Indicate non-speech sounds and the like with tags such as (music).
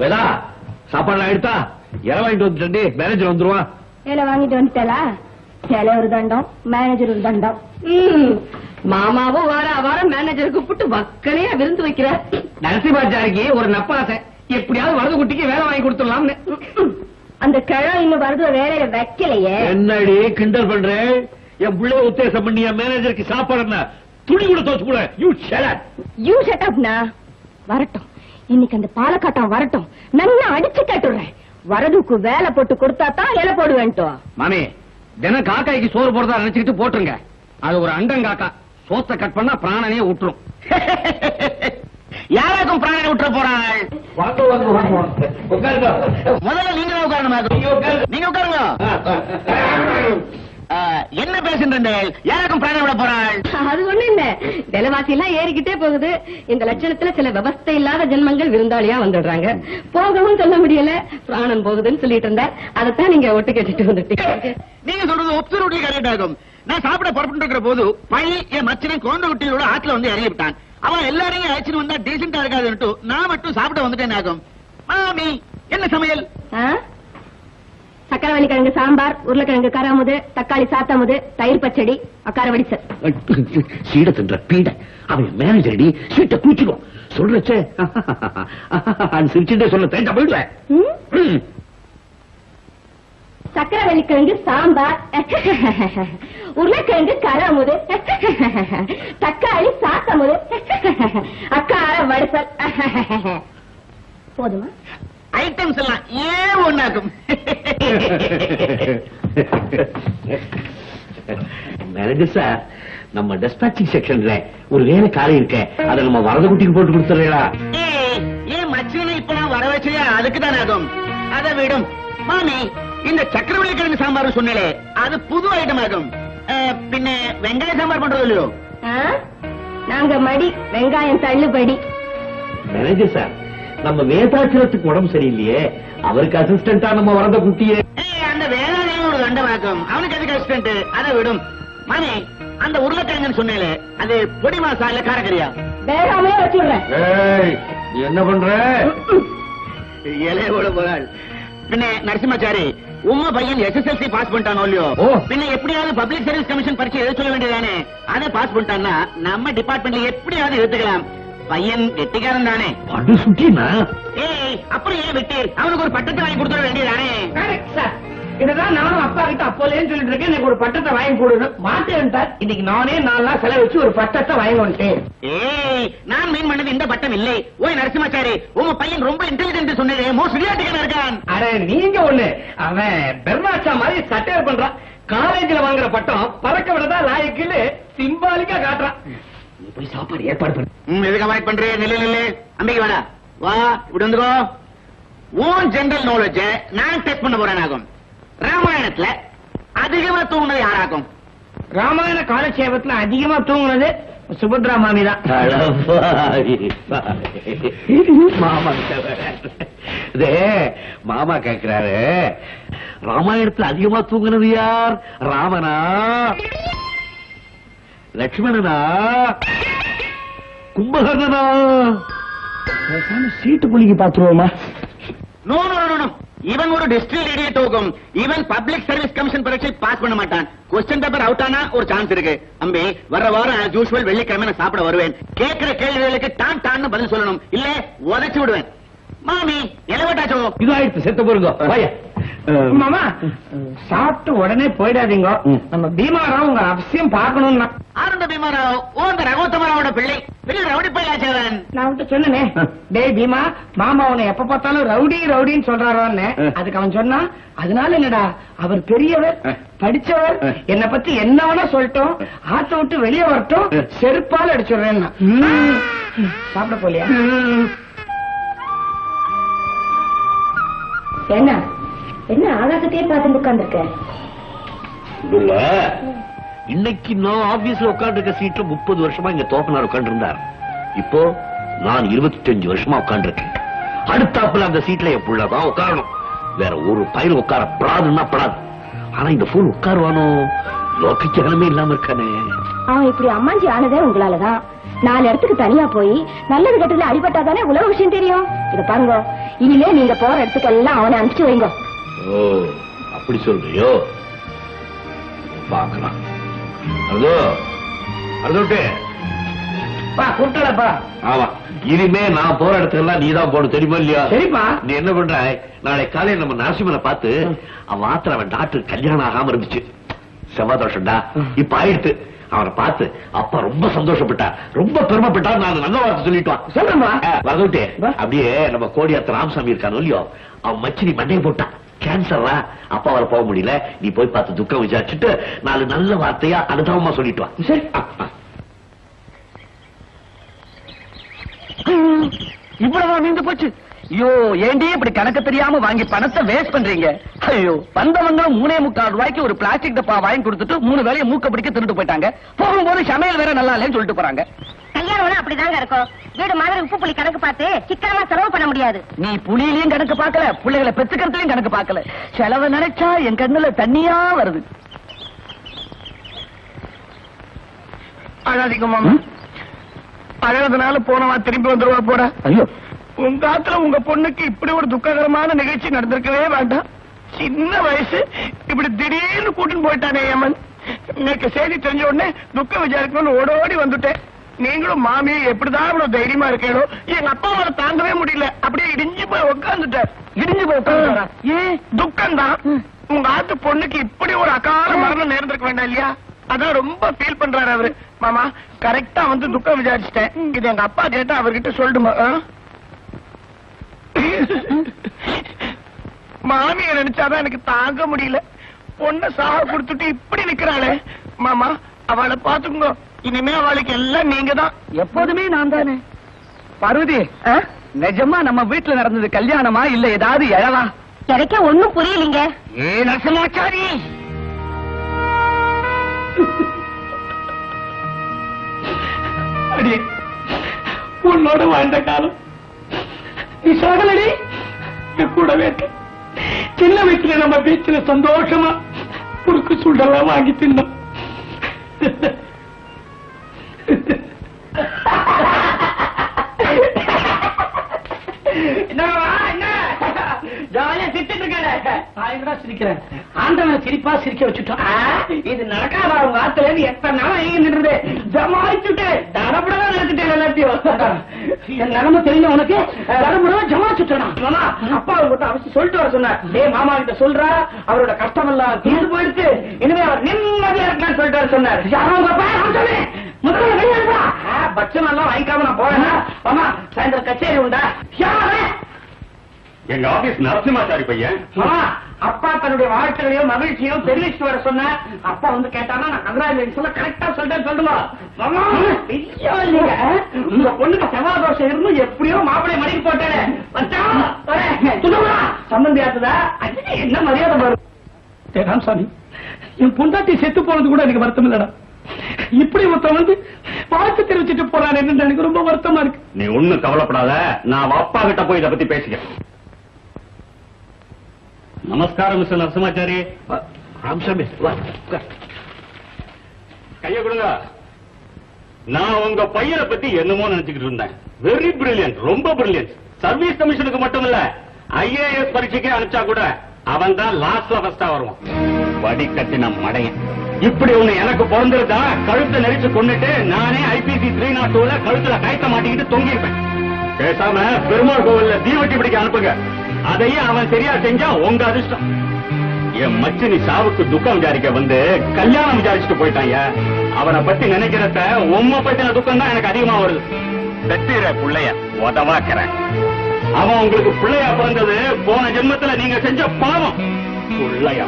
வேதா சாப்பாடுலாம் எடுத்தா இற வாங்கிட்டு வந்துட்டு மேனேஜர் வந்துருவான் வேலை வாங்கிட்டு வந்துட்டாளா சில ஒரு தண்டம் மேனேஜர் ஒரு தண்டம். மாமாவும் வார வாரம் மேனேஜர் கூப்பிட்டு வக்கனையா விருந்து வைக்கிறார் நரசிம்மாச்சாரிக்கு ஒரு நப்பாசை. எப்படியாவது வரது குட்டிக்கு வேலை வாங்கி கொடுத்துடலாம்னு. அந்த கிழம் இன்னும் வருது வேலையில வைக்கலையே. என்னடி கிண்டல் பண்றேன் என் பிள்ளைய உத்தேசம் பண்ணி என் மேனேஜருக்கு சாப்பாடு துணி கூட தோச்சு கூட யூ ஷெலட் யூ ஷட் அப்னா வரட்டும். இன்னைக்கு அந்த பாலக்காட்டம் வரட்டும். நல்லா அடிச்சு கட்டுறேன் வரதுக்கு வேலை போட்டு கொடுத்தா தான் இலை போடுவேன்ட்டோம் மாமி தினம் காக்காய்க்கு சோறு போடுறதா நினைச்சுக்கிட்டு போட்டுருங்க. அது ஒரு அண்டங்காக்கா. சோத்தை கட் பண்ணா பிராணனே விட்டுரும் (laughs) யாராக்கும் பிராணனை விட்டுற போறாள்? முதல்ல நீங்க உட்காரணும்? நீங்க உட்காருங்க. என்ன பேசுன்றீர்கள் யாராக்கும் பிராணனை விட போறாள்? அது ஒண்ணு இல்ல. விலைவாசி எல்லாம் ஏறிக்கிட்டே போகுது. இந்த லட்சணத்துல சில விவஸ்தை இல்லாத ஜென்மங்கள் விருந்தாளியா வந்துடுறாங்க. போகவும் சொல்ல முடியல. பிராணம் போகுதுன்னு சொல்லிட்டு இருந்தார். அதைத்தான் நீங்க ஒட்டு கேட்டுட்டு வந்துட்டீங்க. நீங்க சொல்றது ஒப்சர்வட்டி கரெக்ட் ஆகும் நான் சாப்பிட புறப்பட்டு இருக்கிற போது பழி என் மச்சனை குழந்தை குட்டிகளோட ஆத்துல வந்து இறங்கி விட்டான். அவன் எல்லாரையும் அழைச்சிட்டு வந்தா டீசெண்டா இருக்காதுன்ட்டு நான் மட்டும் சாப்பிட வந்துட்டேன் ஆகும். மாமி என்ன சமையல்? ஆ? சக்கரவள்ளி கிழங்கு சாம்பார் உருளைக்கிழங்கு கராமுது தக்காளி சாத்தமுது தயிர் பச்சடி அக்கார வடிசல் (laughs) சீட தின்ற பீட. அவன் மேனேஜர் சீட்டை கூச்சிடும் சொல்றச்சே. (laughs) சிரிச்சுட்டே சொல்ல தேஞ்சா போயிடுவேன். சக்கரவள்ளி கிழங்கு சாம்பார். (laughs) உருளைக்கிழங்கு கராமுது. தக்காளி சாத்தமுது. அக்கார வடிசல் போதுமா? ஐட்டம்ஸ் எல்லாம் ஏன் ஒண்ணாக்கும். மேனேஜர் சார் நம்ம டெஸ்பாச்சிங் செக்ஷன்ல ஒரு வேலை காலை இருக்க. அதை நம்ம வரத குட்டிக்கு போட்டு கொடுத்துறீங்களா? ஏன் மச்சனை இப்ப நான் வர வச்சே அதுக்கு தான் ஆகும் அதை விடும். மாமி இந்த சக்கரவள்ளி கிழங்கு சாம்பார் சொன்னே அது புது ஐட்டம் ஆகும். அஹ், பின்ன வெங்காய சாம்பார் பண்றது இல்லையோ? ஆ? நாங்க மடி வெங்காயம் தள்ளுபடி. மேனேஜர் சார் நம்ம வேதாச்சலத்துக்கு உடம்பு சரியில்லையே. அவருக்கு அசிஸ்டண்டா நம்ம வரத குட்டியே. ஏய், அந்த வேளாண்மையும் ஒரு கண்டமாக்கும் அவனுக்கு அதுக்கு அசிஸ்டன்ட் அதை விடும். மாமி அந்த உருளைக்கிழங்குன்னு சொன்னேலே அது பொடி மாசா இல்ல காரக்கறியா? வேகாமே வச்சுடுறேன். ஏய், நீ என்ன பண்ற? இலையோட போறாள். பின்ன நரசிம்மாச்சாரி உங்க பையன் எஸ்எஸ்எல்சி பாஸ் பண்ணிட்டானோ இல்லையோ? ஓ. பின்ன எப்படியாவது பப்ளிக் சர்வீஸ் கமிஷன் பரீட்சை எழுத சொல்ல வேண்டியதானே அதை பாஸ் பண்ணிட்டான்னா நம்ம டிபார்ட்மெண்ட்ல எப்படியாவது எடுத்துக்கலாம். பையன் கெட்டிக்காரன் தானே. படு சுட்டினா ஏய் அப்புறம் ஏன் விட்டு. அவனுக்கு ஒரு பட்டத்தை வாங்கி கொடுத்துட வேண்டியதானே இதுதான் நானும் அப்பா கிட்ட அப்போலேன்னு சொல்லிட்டு இருக்கேன் எனக்கு ஒரு பட்டத்தை வாங்கி கொடுன்னு. மாட்டேன் இன்னைக்கு நானே நாலு நாள் செலவு வச்சு ஒரு பட்டத்தை வாங்கி வந்துட்டேன். ஏய் நான் மீன் பண்ணது இந்த பட்டம் இல்லை. ஓய் நரசிம்மாச்சாரி உங்க பையன் ரொம்ப இன்டெலிஜென்ட் சொன்னதே. மோஸ்ட் விளையாட்டுக்கான இருக்கான். அட நீங்க ஒண்ணு. அவன் பெர்னாச்சா மாதிரி சட்டையர் பண்றான். காலேஜ்ல வாங்குற பட்டம் பறக்க விடதா லாயக்குன்னு சிம்பாலிக்கா காட்டுறான். போய் சாப்பாடு ஏற்பாடு பண்ணு. ம், எதுக்கு அவாய்ட் பண்றேன் நில்லு நில்லு. அம்பிக்கு வாடா. வா இப்படி வந்துக்கோ. உன் ஜெனரல் நாலேஜ் நான் டெஸ்ட் பண்ண போறேன் ஆகும் ராமாயணத்துல அதிகமா தூங்குனது யாராகும்? ராமாயண காலட்சேபத்துல அதிகமா தூங்குனது சுபத்ரா மாமி தான். மாமா இதே மாமா கேக்குறாரு. ராமாயணத்துல அதிகமா தூங்குனது யார்? ராமனா? லட்சுமணனா? கும்பகர்ணனா? சீட்டு புளிக்கு பாத்துருவோமா? நோ நோ நோ இவன் ஒரு டிஸ்ட்ரிக்ட் இடியட் ஆகும். இவன் பப்ளிக் சர்வீஸ் கமிஷன் பரீட்சை பாஸ் பண்ண மாட்டான். கொஸ்டின் பேப்பர் அவுட் ஆனா ஒரு சான்ஸ் இருக்கு. அம்பி வர வாரம் as usual வெள்ளிக்கிழமை நான் சாப்பிட வருவேன். கேட்கிற கேள்விகளுக்கு டான் டான்னு பதில் சொல்லணும். இல்ல உதைச்சு விடுவேன். மாமி எலவட்டாச்சோ? இதாயிடுச்சு செத்த போருங்க. மாமா சாப்பிட்டு உடனே போயிடாதீங்க. நம்ம பீமாராவ் உங்க அவசியம் பார்க்கணும்னா ஆனந்த பீமாராவ் ஓ அந்த ரகோத்தமராவோட பிள்ளை. பெரிய ரவுடி பையாச்சவன் நான் உன்கிட்ட சொன்னனே. டேய் பீமா மாமா உன்னை எப்ப பார்த்தாலும் ரவுடி ரவுடின்னு சொல்றாரோன்னு. அதுக்கு அவன் சொன்னா அதனால என்னடா அவர் பெரியவர். படிச்சவர். என்னை பத்தி என்ன வேணா சொல்லட்டும். ஆத்த விட்டு வெளியே வரட்டும். செருப்பால் அடிச்சுடுறேன்னா. சாப்பிட போலியா? என்ன? என்ன ஆகாசத்தையே பார்த்துட்டு உட்கார்ந்துருக்க? இன்னைக்கு நான் ஆபீஸ்ல உட்கார்ந்து இருக்க சீட்ல முப்பது வருஷமா இங்க தோப்பனார் உட்கார்ந்து இருந்தார் இப்போ நான் இருபத்தி அஞ்சு வருஷமா உட்கார்ந்து இருக்கேன் அடுத்தாப்புல அந்த சீட்ல என் புள்ளதான் உட்காரணும். வேற ஒரு பயிர் உட்கார படாதுன்னா படாது. ஆனா இந்த போன் உட்காருவானோ? லோக்க ஜனமே இல்லாம இருக்கானே. அவன் இப்படி அம்மாஞ்சி ஆனதே உங்களாலதான். நாலு இடத்துக்கு தனியா போய் நல்லது கெட்டதுல அடிபட்டாதானே உலக விஷயம் தெரியும்? இத பாருங்க இனிமே நீங்க போற இடத்துக்கு எல்லாம் அவனை அனுப்பிச்சு வைங்க. ஓ அப்படி சொல்றியோ? பாக்கலாம் அதோ அதோட்டு பா கூப்பிட்டலப்பா ஆமா. இனிமே நான் போற இடத்துக்கெல்லாம் நீ தான் போகணும். தெரியுமா இல்லையா? சரிப்பா. நீ என்ன பண்ற? நாளை காலையில நம்ம நரசிம்மனை பார்த்து அவன் ஆத்திர அவன் டாக்டர் கல்யாணம் ஆகாம இருந்துச்சு. செவ்வாய் தோஷம்டா இப்ப ஆயிடுத்து. அவனை பார்த்து அப்பா ரொம்ப சந்தோஷப்பட்டா. ரொம்ப பெருமைப்பட்டா நான் நல்ல வார்த்தை சொல்லிட்டான் வரதுட்டு வா. அப்படியே நம்ம கோடியாத்த ராமசாமி இருக்கானோ இல்லையோ அவன் மச்சினி மண்டையை போட்டான். கேன்சர்ரா அப்பா வர போக முடியல. நீ போய் பார்த்து துக்கம் விசாரிச்சுட்டு நாலு நல்ல வார்த்தையா அனுதாபமா சொல்லிட்டு வா. சரி. இவ்வளவு நீந்து போச்சு. ஐயோ ஏண்டி இப்படி கணக்கு தெரியாம வாங்கி பணத்தை வேஸ்ட் பண்றீங்க? ஐயோ வந்தவங்க மூணே முக்கால் ரூபாய்க்கு ஒரு பிளாஸ்டிக் டப்பா வாங்கி கொடுத்துட்டு மூணு வேலையை மூக்க பிடிக்க திருட்டு போயிட்டாங்க. போகும்போது சமையல் வேற நல்லா இல்லைன்னு சொல்லிட்டு போறாங்க. கல்யாணம் அப்படிதாங்க இருக்கும். வீடு மாதிரி உப்பு புளி கணக்கு பார்த்து சிக்கனமா செலவு பண்ண முடியாது. நீ புலியிலயும் கணக்கு பார்க்கல பிள்ளைகளை பெத்துக்கிறதுலயும் கணக்கு பார்க்கல. செலவு நினைச்சா என் கண்ணுல தண்ணியா வருது. அழாதீங்க மாமா அழகதுனால போனவா திரும்பி வந்துருவா போற ஐயோ. உங்க ஆத்துல உங்க பொண்ணுக்கு இப்படி ஒரு துக்ககரமான நிகழ்ச்சி நடந்திருக்கவே வேண்டாம். சின்ன வயசு இப்படி திடீர்னு கூட்டின்னு போயிட்டானே ஏமன் எனக்கு செய்தி தெரிஞ்ச உடனே துக்க விசாரிக்கணும்னு ஓடோடி வந்துட்டேன். நீங்களும் மாமி எப்படிதான் இவ்வளவு தைரியமா இருக்கீங்களோ எங்க அப்பா அவரை தாங்கவே முடியல. அப்படியே இடிஞ்சு போய் உட்காந்துட்டார் இடிஞ்சு போய் உட்கார்ந்துட்டாரா? ஏன் துக்கம் தான் உங்க ஆத்து பொண்ணுக்கு இப்படி ஒரு அகால மரணம் நேர்ந்திருக்க வேண்டாம் இல்லையா? அதான் ரொம்ப ஃபீல் பண்றாரு அவரு. மாமா கரெக்டா வந்து துக்கம் விசாரிச்சிட்டேன். இது எங்க அப்பா கேட்டா அவர்கிட்ட சொல்லிடுமா? மாமிய நினைச்சாதான் எனக்கு தாங்க முடியல. பொண்ண சாக கொடுத்துட்டு இப்படி நிக்கிறாளே. மாமா அவளை பாத்துக்கோ இனிமே அவளுக்கு எல்லாம் நீங்க தான் எப்போதுமே நான் தானே பார்வதி நிஜமா நம்ம வீட்டுல நடந்தது கல்யாணமா இல்ல ஏதாவது எழவா எனக்கே ஒண்ணும் புரியலீங்க. ஏ நரசிம்மாச்சாரி! அடி உன்னோட வாழ்ந்த காலம். நீ சாகலடி? கூடவே இருக்க சின்ன வயசுல நம்ம பீச்சில சந்தோஷமா குறுக்கு சுண்டெல்லாம் வாங்கி தின்னோம். இருக்காரு சிரிக்கிறேன். ஆண்டவனை சிரிப்பா சிரிக்க வச்சுட்டோம். இது நடக்காத அவங்க ஆத்துல இருந்து எத்தனை நாள் ஐய நின்றது. ஜமாச்சுட்டு தடப்படவே நடத்திட்டேன் எல்லாத்தையும். என் நிலைமை தெரியும் உனக்கு? தடப்படவே ஜமாச்சுட்டேனா அப்பா அவர்கிட்ட அவசியம் சொல்லிட்டு வர சொன்னார். டேய் மாமா கிட்ட சொல்றா அவரோட கஷ்டம் எல்லாம் தீர்ந்து போயிடுச்சு. இனிமே அவர் நிம்மதியா இருக்கான்னு சொல்லிட்டு வர சொன்னார். யாரோ அப்பா? அவன் சொல்லு முதல்ல வெளியே பட்சம் எல்லாம் வாங்கிக்காம நான் போறேன்னா மாமா சாயந்தரம் கச்சேரி உண்டா? யாரு? எங்க ஆபீஸ் நரசிம்மாச்சாரி பையன். அப்பா தன்னுடைய வாழ்க்கையையும் மகிழ்ச்சியும் தெரிவிச்சுட்டு வர சொன்ன. அப்பா வந்து கேட்டானா நான் கங்கராஜ் சொல்ல கரெக்டா சொல்லிட்டேன் நீங்க, உங்க பொண்ணுக்கு செவ்வாய் தோஷம் இருந்து எப்படியோ மாப்பிளை மடிக்கு வரேன். சொல்லுங்க, சம்பந்தி ஆத்துதா? என்ன மரியாதை வரும் ராமசாமி என் பொண்டாட்டி செத்து போனது கூட எனக்கு வருத்தம் இல்லடா. இப்படி ஒருத்தன் வந்து வாழ்த்து தெரிவிச்சிட்டு போறாரு எனக்கு ரொம்ப வருத்தமா இருக்கு. நீ ஒண்ணும் கவலைப்படாத. நான் அப்பா கிட்ட போய் இத பத்தி பேசிக்கிறேன். நமஸ்காரம் மிஸ்டர் நரசிம்மாச்சாரி. ராமசாமி கைய கொடுங்க. நான் உங்க பையனை பத்தி என்னமோ நினைச்சுக்கிட்டு இருந்தேன். வெரி பிரில்லியன்ட் ரொம்ப பிரில்லியன்ட் சர்வீஸ் கமிஷனுக்கு மட்டும் இல்ல ஐஏஎஸ் பரீட்சைக்கே அனுப்பிச்சா கூட அவன் தான் லாஸ்ட்ல ஃபர்ஸ்டா வருவான். வடி கட்டின மடையன். இப்படி ஒண்ணு எனக்கு பிறந்திருந்தா கழுத்தை நெரிச்சு கொண்டுட்டு நானே ஐபிசி த்ரீ நாட் டூல கழுத்துல கயத்த மாட்டிக்கிட்டு தொங்கியிருப்பேன். பேசாம பெருமாள் கோவில்ல தீவட்டி பிடிக்க அனுப்புங்க. அதையும் அவன் சரியா செஞ்சா உங்க அதிர்ஷ்டம். என் மச்சினி சாவுக்கு துக்கம் விசாரிக்க வந்து கல்யாணம் விசாரிச்சுட்டு போயிட்டாங்க அவனை பத்தி நினைக்கிறத உம்மை பத்தின துக்கம் தான் எனக்கு அதிகமா வருது. செத்துற புள்ளைய உதவாக்கிறேன். அவன் உங்களுக்கு பிள்ளையா பிறந்தது போன ஜென்மத்துல நீங்க செஞ்ச பாவம். புள்ளையா.